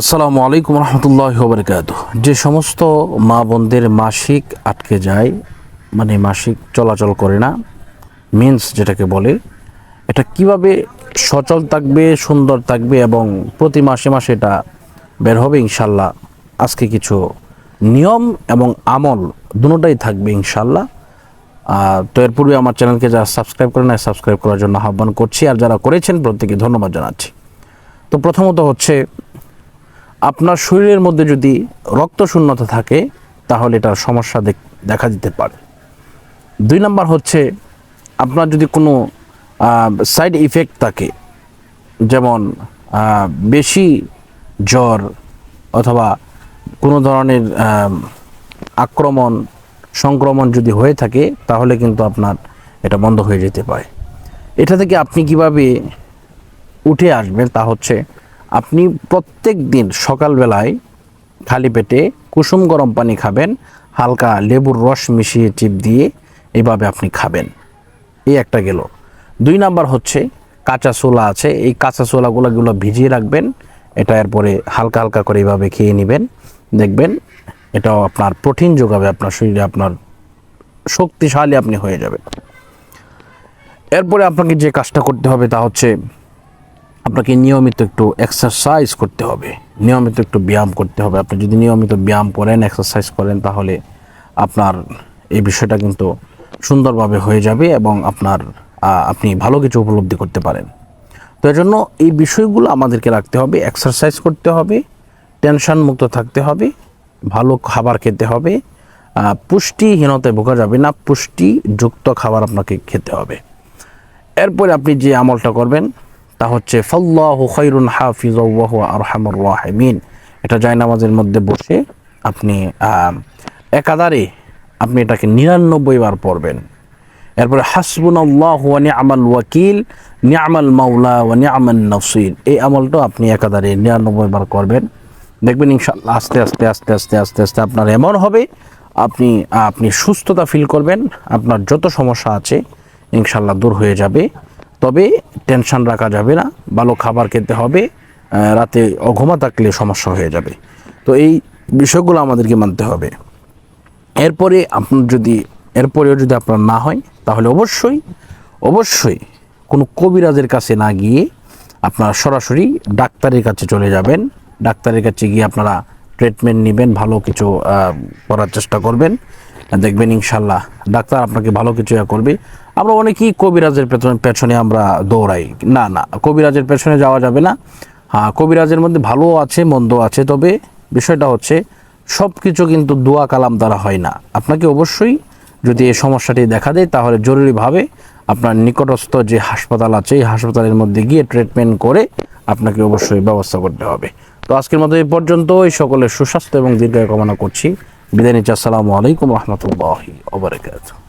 আসসালামু আলাইকুম রহমতুল্লাহ বরকাত যে সমস্ত মা বোনদের মাসিক আটকে যায় মানে মাসিক চলাচল করে না মিন্স যেটাকে বলে, এটা কীভাবে সচল থাকবে, সুন্দর থাকবে এবং প্রতি মাসে মাসে এটা বের হবে ইনশাল্লাহ আজকে কিছু নিয়ম এবং আমল দুটোটাই থাকবে ইনশাল্লাহ তো এর পূর্বে আমার চ্যানেলকে যারা সাবস্ক্রাইব করে না সাবস্ক্রাইব করার জন্য আহ্বান করছি। আর যারা করেছেন প্রত্যেকে ধন্যবাদ জানাচ্ছি। তো প্রথমত হচ্ছে আপনার শরীরের মধ্যে যদি রক্ত শূন্যতা থাকে, তাহলে এটার সমস্যা দেখ- দেখা দিতে পারে। দুই নাম্বার হচ্ছে, আপনার যদি কোনো সাইড ইফেক্ট থাকে, যেমন বেশি জ্বর অথবা কোনো ধরনের আক্রমণ, সংক্রমণ যদি হয়ে থাকে, তাহলে কিন্তু আপনার এটা বন্ধ হয়ে যেতে পারে। এটা থেকে আপনি কীভাবে উঠে আসবেন, তা হচ্ছে আপনি প্রত্যেক দিন সকালবেলায় খালি পেটে কুসুম গরম পানি খাবেন, হালকা লেবুর রস মিশিয়ে চিপ দিয়ে এইভাবে আপনি খাবেন। এই একটা গেল। দুই নাম্বার হচ্ছে কাঁচা ছোলা আছে, এই কাঁচা ছোলাগুলোগুলো ভিজিয়ে রাখবেন, এটা এরপরে হালকা হালকা করে এইভাবে খেয়ে নেবেন। দেখবেন এটাও আপনার প্রোটিন যোগাবে, আপনার শরীরে আপনার শক্তিশালী আপনি হয়ে যাবে এরপরে আপনাকে যে কাজটা করতে হবে তা হচ্ছে আপনাকে নিয়মিত একটু এক্সারসাইজ করতে হবে। নিয়মিত একটু ব্যায়াম করতে হবে। আপনি যদি নিয়মিত ব্যায়াম করেন এক্সারসাইজ করেন, তাহলে আপনার এই বিষয়টা কিন্তু সুন্দরভাবে হয়ে যাবে এবং আপনার আপনি ভালো কিছু উপলব্ধি করতে পারেন। তো জন্য এই বিষয়গুলো আমাদেরকে রাখতে হবে। এক্সারসাইজ করতে হবে টেনশন মুক্ত থাকতে হবে, ভালো খাবার খেতে হবে পুষ্টিহীনতায় ভোগা যাবে না, পুষ্টিযুক্ত খাবার আপনাকে খেতে হবে। এরপরে আপনি যে আমলটা করবেন তা হচ্ছে, ফল্লাহু খৈরুন হাফিজ আরহামুর রাহিমিন। এটা জায়নামাজের মধ্যে বসে আপনি একাধারে আপনি এটাকে নিরানব্বই বার পড়বেন। এরপরে হাসবুন আল্লাহ নিয়ামাল ওয়াকিল, নিয়ামাল মাওলা ওয়া নিয়ামান নসির। এই আমলটা আপনি একাধারে নিরানব্বই বার করবেন। দেখবেন ইনশাল্লাহ আস্তে আস্তে আস্তে আস্তে আস্তে আস্তে আপনার এমন হবে, আপনি আপনি সুস্থতা ফিল করবেন, আপনার যত সমস্যা আছে ইনশাল্লাহ দূর হয়ে যাবে। তবে টেনশন রাখা যাবে না, ভালো খাবার খেতে হবে রাতে অঘুমা থাকলে সমস্যা হয়ে যাবে। তো এই বিষয়গুলো আমাদেরকে মানতে হবে। এরপরে আপনার যদি, এরপরেও যদি আপনার না হয়, তাহলে অবশ্যই অবশ্যই কোনো কবিরাজের কাছে না গিয়ে আপনারা সরাসরি ডাক্তারের কাছে চলে যাবেন। ডাক্তারের কাছে গিয়ে আপনারা ট্রিটমেন্ট নেবেন, ভালো কিছু করার চেষ্টা করবেন। দেখবেন ইনশাল্লাহ ডাক্তার আপনাকে ভালো কিছু করবে। আমরা অনেকেই কবিরাজের পেছনে আমরা দৌড়াই। না না, কবিরাজের পেছনে যাওয়া যাবে না। হ্যাঁ কবিরাজের মধ্যে ভালো আছে মন্দ আছে, তবে বিষয়টা হচ্ছে সব কিছু কিন্তু দোয়া কালাম দ্বারা হয় না। আপনাকে অবশ্যই যদি এই সমস্যাটি দেখা দেয়, তাহলে জরুরিভাবে আপনার নিকটস্থ যে হাসপাতাল আছে, এই হাসপাতালের মধ্যে গিয়ে ট্রিটমেন্ট করে আপনাকে অবশ্যই ব্যবস্থা করতে হবে। তো আজকের মতো এই পর্যন্ত এই সকলের সুস্বাস্থ্য এবং দীর্ঘায়ু কামনা করছি। বিদায় নিচ্ছি। আসসালামু আলাইকুম রহমতুল্লাহি ওবরাকাতুহ